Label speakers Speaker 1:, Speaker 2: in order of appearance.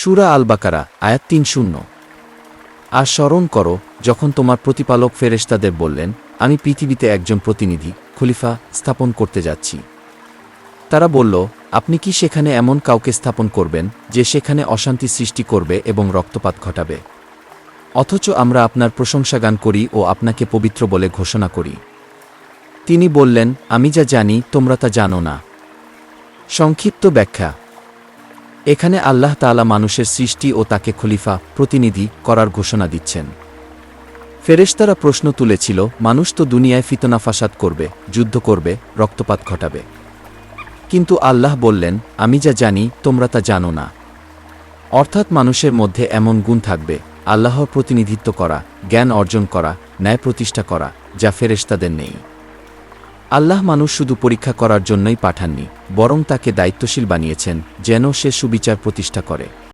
Speaker 1: সুরা আল বাকারা আয়াত তিন শূন্য আর স্মরণ করো, যখন তোমার প্রতিপালক ফেরেশতাদের বললেন, আমি পৃথিবীতে একজন প্রতিনিধি, খলিফা, স্থাপন করতে যাচ্ছি। তারা বলল, আপনি কি সেখানে এমন কাউকে স্থাপন করবেন, যে সেখানে অশান্তি সৃষ্টি করবে এবং রক্তপাত ঘটাবে? অথচ আমরা আপনার প্রশংসাগান করি ও আপনাকে পবিত্র বলে ঘোষণা করি। তিনি বললেন, আমি যা জানি, তোমরা তা জানো না। সংক্ষিপ্ত ব্যাখ্যা এখানে আল্লাহ তাআলা মানুষের সৃষ্টি ও তাকে খলিফা, প্রতিনিধি করার ঘোষণা দিচ্ছেন। ফেরেশতারা প্রশ্ন তুলেছিল, মানুষ তো দুনিয়ায় ফিতনা ফাসাদ করবে, যুদ্ধ করবে, রক্তপাত ঘটাবে। কিন্তু আল্লাহ বললেন, আমি যা জানি, তোমরা তা জানো না। অর্থাৎ মানুষের মধ্যে এমন গুণ থাকবে, আল্লাহর প্রতিনিধিত্ব করা, জ্ঞান অর্জন করা, ন্যায় প্রতিষ্ঠা করা, যা ফেরেশতাদের নেই। আল্লাহ মানুষ শুধু পরীক্ষা করার জন্যই পাঠাননি, বরং তাকে দায়িত্বশীল বানিয়েছেন, যেন সে সুবিচার প্রতিষ্ঠা করে।